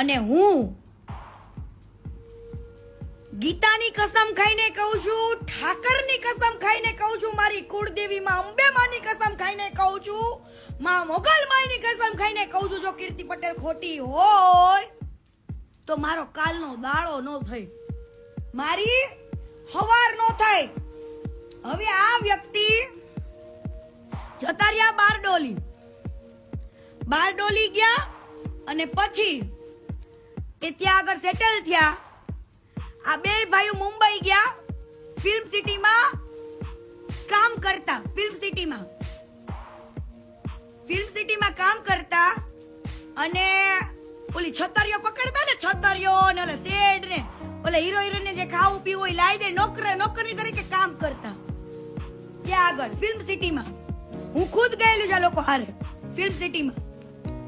અને હું ગીતાની કસમ ખાઈને કહું છું, ઠાકરની કસમ ખાઈને કહું છું, મારી કુળદેવી માં અંબે માની કસમ ખાઈને કહું છું, માં મોગલ માની કસમ ખાઈને કહું છું, જો કીર્તિ પટેલ ખોટી હોય, તો મારો કાલનો દાળો નો થઈ. મારી હવાર નો થાય હવે આ વ્યક્તિ જતા રહ્યા બારડોલી. બારડોલી ગયા અને પછી એ ત્યાં આગળ સેટલ થયા. આ બે ભાઈઓ મુંબઈ ગયા ફિલ્મ સિટીમાં કામ કરતા ફિલ્મ સિટીમાં ફિલ્મ સિટીમાં કામ કરતા અને ઓલી છતરીઓ પકડતા ને, છતરીઓ ને ઓલા શેડ ને, ઓલા હીરો હિરોઈન જે ખાવું, પીવું હોય લાવી દે, નોકર નોકરી તરીકે કામ કરતા. ત્યાં આગળ ફિલ્મ સિટીમાં હું ખુદ ગયેલું છે લોકો હારે ફિલ્મ સિટીમાં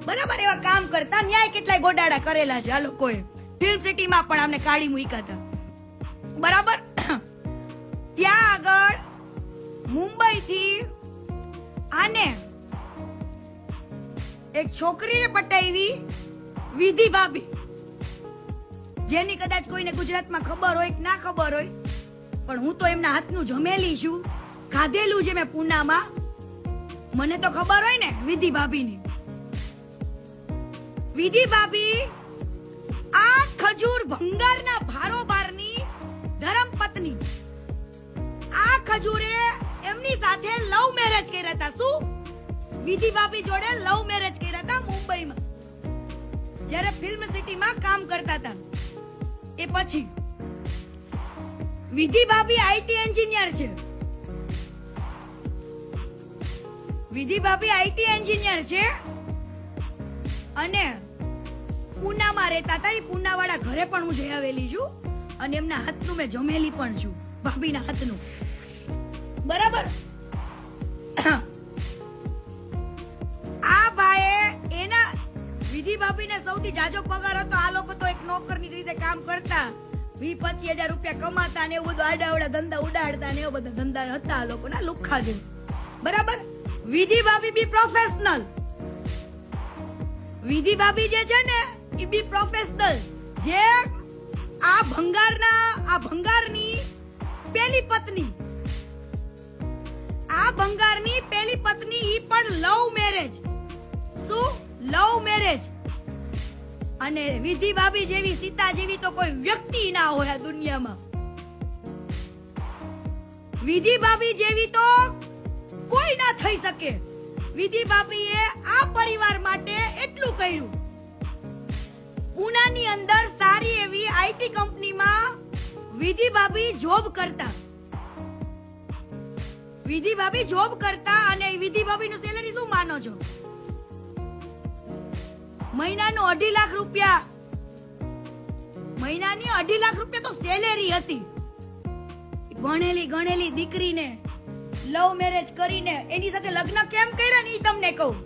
બરાબર એવા કામ કરતા ન્યાય કેટલાય ગોડાડા કરેલા છે આ લોકોએ. ફિલ્મ સિટીમાં પણ અમને કાઢી મૂક્યા હતા. બરાબર? ત્યાં આગળ મુંબઈ થી આને એક છોકરીને પટાવી વિધિ ભાભી. જેની કદાચ કોઈને ગુજરાતમાં ખબર હોય કે ના ખબર હોય, પણ હું તો એમના હાથનું જમેલી છું. ખાધેલું છે મેં પૂનામાં. મને તો ખબર હોય ને વિધિ ભાભીની. વિધિ ભાભી, આ ખજૂર ભંગારના ભારોભારની ધર્મપત્ની. આ ખજૂરે એમની સાથે લવ મેરેજ કર્યા હતા. શું? વિધિ ભાભી જોડે લવ મેરેજ કર્યા હતા મુંબઈમાં. જ્યારે ફિલ્મ સિટીમાં કામ કરતા હતા. એ પછી વિધિ ભાભી આઈટી એન્જિનિયર છે. વિધિ ભાભી આઈટી એન્જિનિયર છે. અને પૂનામાં રહેતા હતા. એ પૂનાવાળા ઘરે પણ હું જઈ આવેલી છું અને એમના હાથનું મેં જમેલી પણ છું, ભાભીના હાથનું. બરાબર? આ ભાઈએ એના વિધિ ભાભીને સૌથી જાજો પગાર હતો. આ લોકો તો એક નોકરની રીતે કામ કરતા. વી પચીસ હજાર રૂપિયા કમાતા ને એવું બધું આડાવડા ધંધા ઉડાડતા ને એવા બધા ધંધા હતા આ લોકોના લુખા જેવું. બરાબર? વિધિ ભાભી બી પ્રોફેશનલ વિધિ ભાભી જે છે ને બી પ્રોફેશનલ જે આ ભંગારના, આ ભંગારની પેલી પત્ની. આ ભંગારની પેલી પત્ની ઈ પણ લવ મેરેજ શું? લવ મેરેજ અને વિધિ ભાભી જેવી, સીતા જેવી તો કોઈ વ્યક્તિ ના હોય દુનિયામાં. વિધિ ભાભી જેવી તો કોઈ ના થઈ શકે. વિધિ ભાભીએ આ પરિવાર માટે એટલું કર્યું. આઈટી કંપનીમાં વિધિ ભાભી જોબ કરતા. વિધિ ભાભી જોબ કરતા અને વિધિ ભાભીનું સેલરી શું માનો છો? મહિનાનું અઢી લાખ રૂપિયા. મહિનાની અઢી લાખ રૂપિયા તો સેલેરી હતી. ભણેલી ગણેલી દીકરીને લવ મેરેજ કરીને, એની સાથે લગ્ન કેમ કર્યા ને તમને કહું?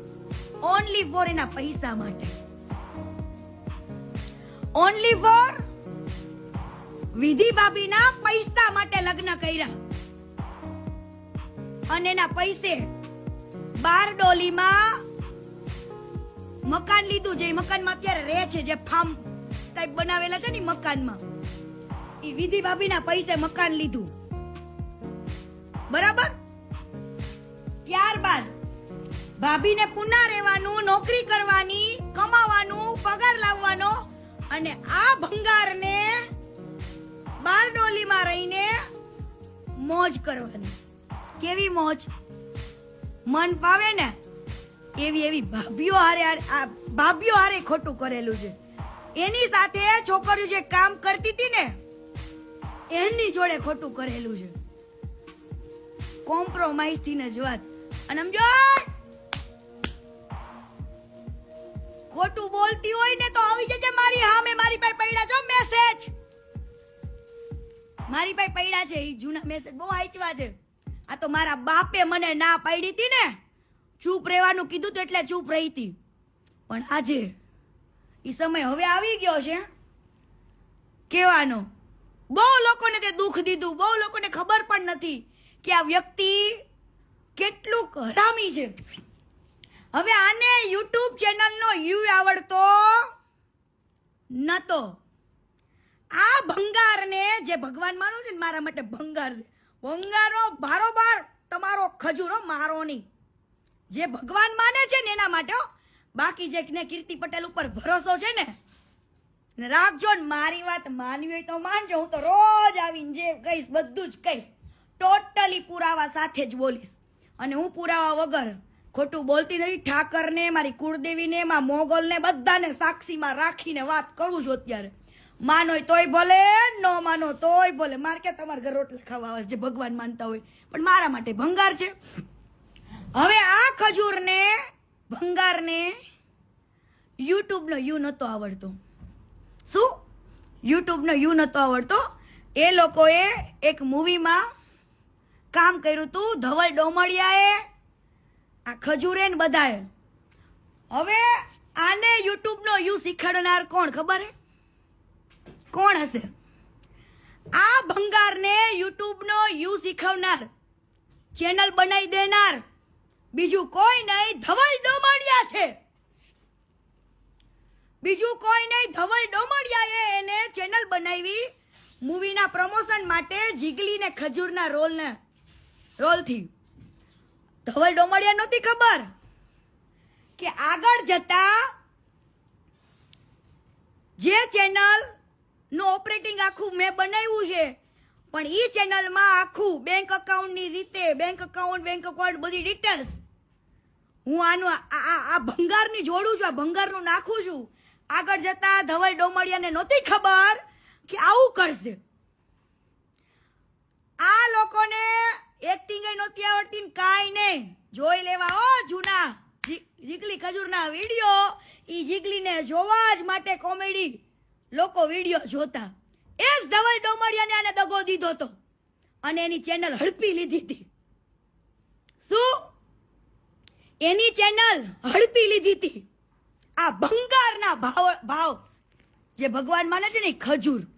ઓનલી ફોર એના પૈસા માટે. ઓનલી ફોર વિધિ ભાભીના પૈસા માટે લગ્ન કર્યા. અને એના પૈસે બારડોલીમાં મકાન લીધું જે મકાનમાં અત્યારે રહે છે, જે ફાર્મ ટાઈપ બનાવેલા છે ને મકાનમાં. ઈ વિધિ ભાભીના પૈસે મકાન લીધું. બરાબર? ત્યારબાદ ભાભીને પુના રહેવાનું, નોકરી કરવાની, કમાવાનું, પગાર લાવવાનો અને આ ભંગારને બારડોલીમાં રહીને મોજ કરવાની કેવી મોજ? મન પાવે ને? એવી એવી ભાભીઓ હારે ભાભીઓ હારે ખોટું કરેલું છે. એની સાથે છોકરીઓ જે કામ કરતી હતી ને, એની જોડે ખોટું કરેલું છે. કોમ્પ્રોમાઇઝથી ને જ વાત અને સમજો ખોટું બોલતી હોય ને તો આવી જજે મારી હામે મારી પાસે પડ્યા છો મેસેજ મારી પાસે પડ્યા છે એ જૂના મેસેજ બહુ આચવા છે. આ તો મારા બાપે મને ના પાડી હતી ને. ચૂપ રહેવાનું કીધું તો એટલે ચૂપ રહી હતી. પણ આજે એ સમય હવે આવી ગયો છે કહેવાનો. બહુ લોકોને તે દુઃખ દીધું, બહુ લોકોને ખબર પણ નથી કે આ વ્યક્તિ કેટલું હરામી છે. હવે આને યુટ્યુબ ચેનલનો યુ આવડતો નતો. આ ભંગારને જે ભગવાન માનો છે ને, મારા માટે ભંગાર છે. ભંગારનો બારોબાર તમારો ખજૂરો મારો નહીં. જે ભગવાન માને છે ને, એના માટે. બાકી જે કીર્તિ પટેલ ઉપર ભરોસો છે ને રાખજો ને, મારી વાત માનવી હોય તો માનજો. હું તો રોજ આવીને જે કહીશ, બધું જ કહીશ. ટોટલી પુરાવા સાથે જ બોલીશ. અને હું પુરાવા વગર ખોટું બોલતી નથી. ઠાકરને, મારી કુળદેવીને, મા મોગલને બધાને સાક્ષીમાં રાખીને વાત કરું છું અત્યારે. માનોય તોય ભલે ન માનો તોય ભલે. મારે કે તમારા ઘર રોટલા ખાવા આવે છે, ભગવાન માનતા હોય. પણ મારા માટે ભંગાર છે. હવે આ ખજૂરને ભંગારને યુટ્યુબનો યુ નતો આવડતો. શું? યુટ્યુબનો યુ નતો આવડતો. એ લોકોએ એક મૂવીમાં કામ કર્યું હતું ધવલ ડોમડિયાએ આ ખજૂરે ને બધાએ. હવે આને યુટ્યુબનો યુ શીખવાડનાર કોણ ખબર હે? કોણ હશે? આ ભંગારને યુટ્યુબનો યુ શીખવનાર, ચેનલ બનાવી દેનાર, બીજું કોઈ નહીં, ધવલ ડોમડિયા છે. બીજું કોઈ નહીં, ધવલ ડોમડિયાએ એને ચેનલ બનાવી મૂવીના પ્રમોશન માટે જીગલી ને ખજૂરના રોલને, રોલથી. ધવલ ડોમાડિયા નહોતી ખબર કે આગળ જતા જે ચેનલ નું ઓપરેટિંગ આખું મેં બનાવ્યું છે. પણ ઈ ચેનલમાં આખું બેંક અકાઉન્ટની રીતે બેંક અકાઉન્ટ બેંક અકાઉન્ટ બધી ડિટેલ્સ હું આનું આ- ભંગારની જોડું છું, આ ભંગારનું નાખું છું. આગળ જતા ધવલ ડોમડિયાને નહોતી ખબર કે આવું કરશે. આ લોકોને એક્ટિંગ નહોતી આવડતી કાંઈ નહીં. જોઈ લેવા, ઓ જૂના જીગલી ખજૂરના વીડિયો ઈ જીગલીને જોવા જ માટે કોમેડી લોકો વીડિયો જોતા. એ જ ધવલ ડોમરિયાને આને દગો દીધો તો. અને એની ચેનલ હડપી લીધી હતી. શું? એની ચેનલ હડપી લીધી હતી. આ ભંગારના ભાવ ભાવ જે ભગવાન માને છે ને ખજૂર.